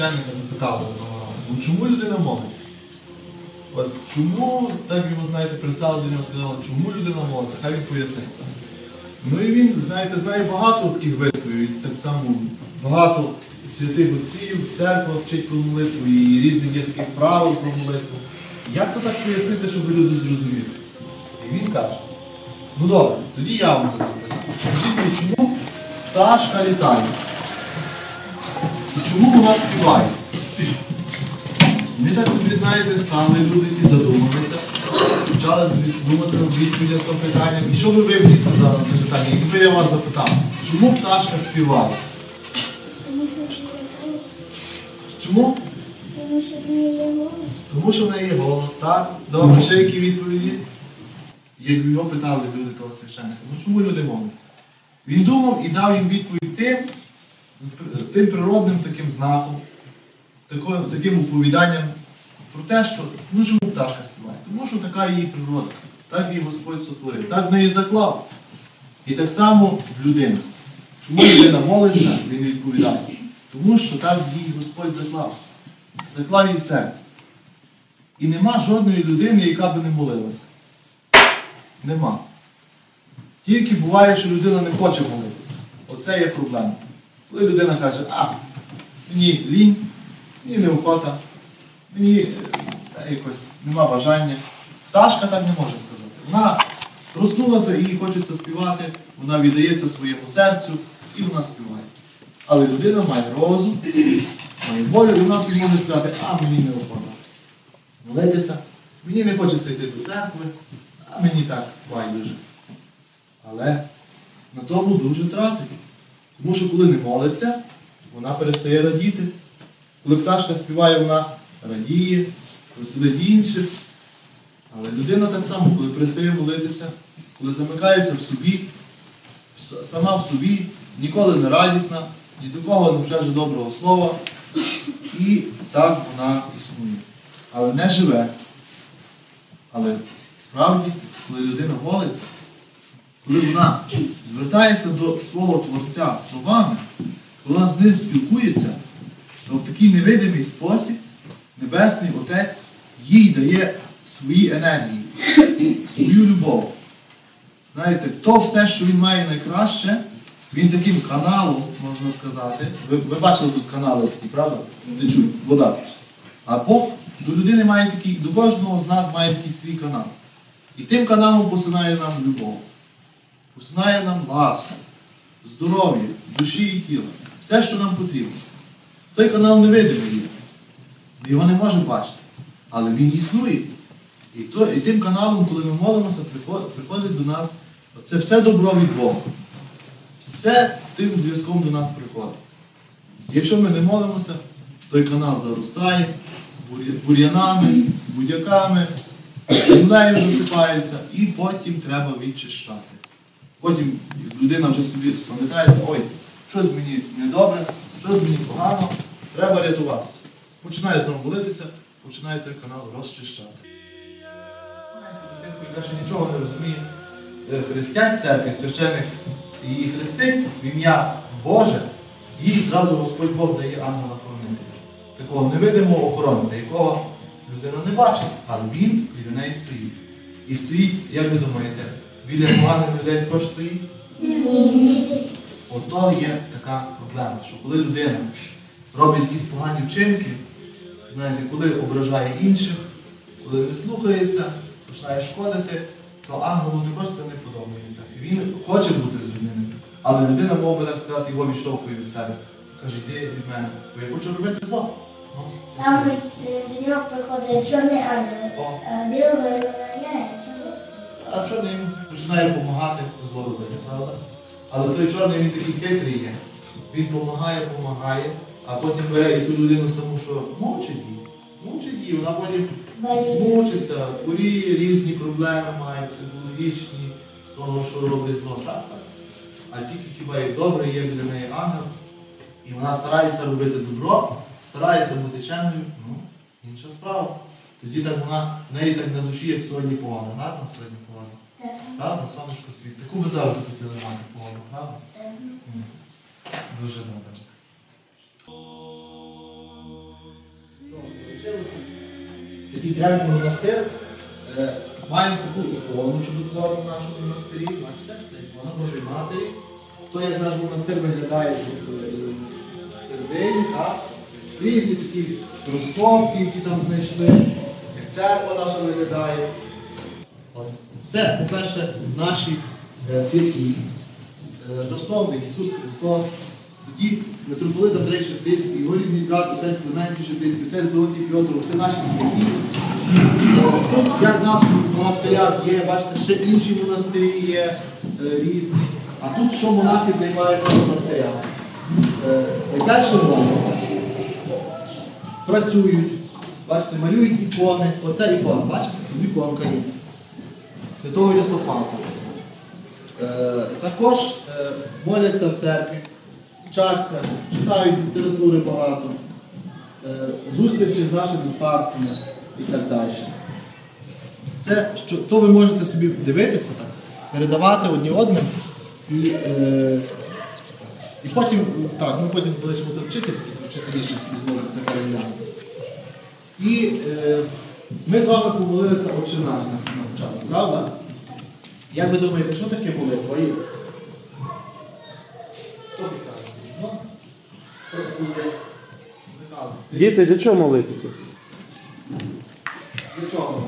священника запитали одного разу, ну чому людина молиться? От чому, так йому, знаєте, пристали до нього сказали, чому людина молиться? Хай він пояснить. Ну і він, знаєте, знає багато таких висловів, так само багато святих отців, церква вчить про молитву, і різних є таких правил про молитву. Як то так пояснити, щоб люди зрозуміли? І він каже, ну добре, тоді я вам задам питання. Чому пташка літає? Чому вона співає? Ми так собі, знаєте, стали люди і задумалися, почали думати відповідь на це питання. І що ви мені сказали на це питання, якби я вас запитав, чому пташка співає? Чому? Тому що в неї є голос, так? Добре, ще які відповіді? Як його питали люди того священника, ну чому люди моляться? Він думав і дав їм відповідь тим, тим природним таким знаком, таким оповіданням про те, що ну чому пташка співає? Тому що така її природа, так її Господь сотворив, так в неї заклав. І так само в людину. Чому людина молиться, він відповідає? Тому що так її Господь заклав. Заклав її в серце. І нема жодної людини, яка би не молилася. Нема. Тільки буває, що людина не хоче молитися. Оце є проблема. Коли людина каже, а, мені лінь, мені неохота, мені е, та, якось нема бажання. Пташка так не може сказати. Вона проснулася їй хочеться співати, вона віддається своєму серцю і вона співає. Але людина має розум, має волю, і вона може сказати, а мені неохота молитися. Мені не хочеться йти до церкви, а мені так байдуже. Але на тому дуже тратить. Тому що коли не молиться, вона перестає радіти. Коли пташка співає, вона радіє, веселить інших. Але людина так само, коли перестає молитися, коли замикається в собі, сама в собі, ніколи не радісна, ні до кого не скаже доброго слова, і так вона існує але не живе. Але справді, коли людина молиться, коли вона звертається до свого Творця словами, коли вона з ним спілкується, то в такий невидимий спосіб Небесний Отець їй дає свої енергії, свою любов. Знаєте, то все, що він має найкраще, він таким каналом, можна сказати. Ви, ви бачили тут канали такі, правда? Течуть, вода. А Бог до людини має такий, до кожного з нас має такий свій канал. І тим каналом посинає нам любов, посинає нам ласку, здоров'я, душі і тіла. Все, що нам потрібно. Той канал невидимий є. Ми його не можемо бачити. Але він існує. І, то, і тим каналом, коли ми молимося, приходить до нас це все добро від Бога. Все тим зв'язком до нас приходить. Якщо ми не молимося, той канал заростає бур'янами, будяками, землею засипається, і потім треба відчищати. Потім людина вже собі спам'ятається, ой, щось мені недобре, щось мені погано, треба рятуватися. Починає знову молитися, починає той канал розчищати. Яка ще нічого не розуміє, е, християн церкви, священик її хрестить в ім'я Боже, їй зразу Господь Бог дає ангела хранителя. Такого невидимого охоронця, якого людина не бачить, але він біля неї стоїть. І стоїть, як ви думаєте, біля поганих людей також стоїть? Ото є така проблема, що коли людина робить якісь погані вчинки, знаєте, коли ображає інших, коли не слухається, починає шкодити, то ангелу також це не подобається. І він хоче бути з людиною. Але людина, мов би так сказати, його відштовхує від себе. Каже, йди від мене, бо я хочу робити зло. Там е, до нього приходить чорний ангел, білого виявляє чорний. А чорний йому починає допомагати зло робити, правда? Але той чорний він такий хитрий є. Він допомагає, допомагає, а потім бере і ту людину саму, що мовчить її. Мовчить її, вона потім мучиться, хворіє, різні проблеми має, психологічні, з того, що робить зло. Так. А тільки хіба як добре є біля неї ангел, і вона старається робити добро, старається бути чемною, ну, інша справа. Тоді так вона, в неї так на душі, як сьогодні погано. Гарно сьогодні погано. Правда, сонечко світ. Таку ви завжди хотіли мати погоду, правда? Дуже добре. Такий древній монастир. Е, Маємо таку ікону чудотворну в нашому монастирі. Бачите, це ікона Божої Матері. То, як наш монастир виглядає е, всередині, так? Різні такі розкопки, які там знайшли, церква наша виглядає. Ось. Це, по-перше, наші е, святі, е, засновник Ісус Христос, тоді митрополит Андрей Шептицький, його рідний брат отець Клементій Шептицький, отець Леонтій Фьодоров, це наші святі. Тут, як в нас в монастирях є, бачите, ще інші монастирі є е, різні. А тут що монахи займаються монастирями. Е, Далі моляться, працюють, бачите, малюють ікони. Оце ікона, бачите, тут іконка є. Святого Йосифата. Е, також е, моляться в церкві, вчаться, читають літератури багато, е, зустрічі з нашими старцями і так далі. Це що, то ви можете собі дивитися, так, передавати одні одним і, е, і потім, так, ми потім залишимо це вчительське, вчителі собі зможуть це переглянути. І е, ми з вами помолилися «Отче наш» на, початку, правда? Як ви думаєте, що таке молитва? І- Хто каже? Ну, є? Діти, для чого молитися? Для чого?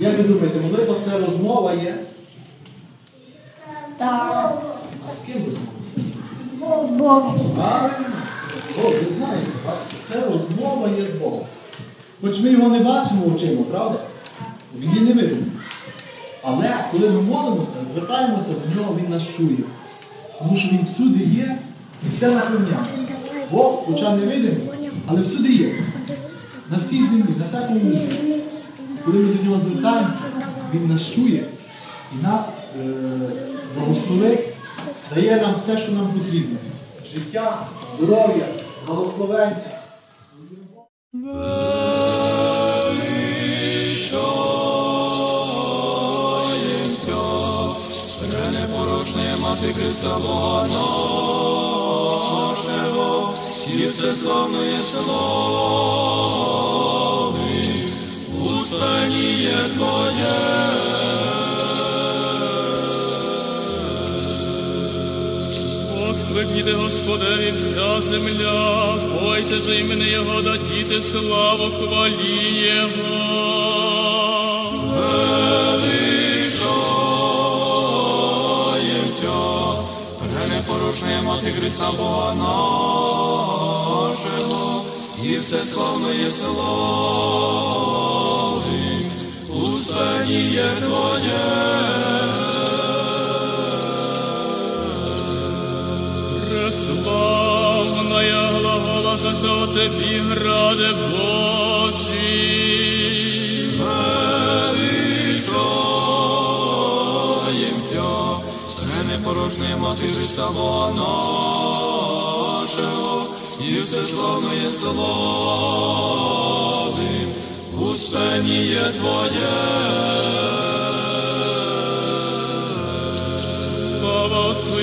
Як ви думаєте, молитва це розмова є? Так. А з ким розмова? З Богом. Правильно. О, ви знаєте, бачите, це розмова є з Богом. Хоч ми його не бачимо очима, правда? Він є невидимий. Але коли ми молимося, звертаємося до нього, він нас чує. Тому що він всюди є і все наповняє. Бог, хоча невидимий, але всюди є. На всій землі, на всякому місці. Коли ми до нього звертаємося, він нас чує і нас е, благословить, дає нам все, що нам потрібно. Життя, здоров'я, благословення. Мати Христа Бога нашого, і всеславної слави, устаніє Твоє. Воскликніте Господеві вся земля, пойте же імені Його, да діти славу хвалі Його. Величаєм Тя, Христа Бога нашого, і всеславної слави, устаніє Твоє. Преславная глагола за Тобі, граде Божий. Величаєм Тя, пренепорочне мати Христа Бога нашого, і всеславної слави, устаніє Твоє.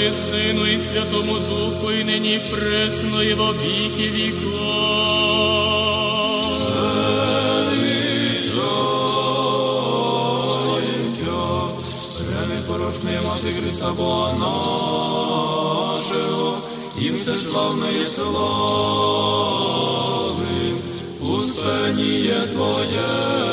І Сину, і Святому Духу, і нині пресно, і во віки віков. Пренепорочне мати Христа Бога нашого, і всеславної слави, устаніє Твоє.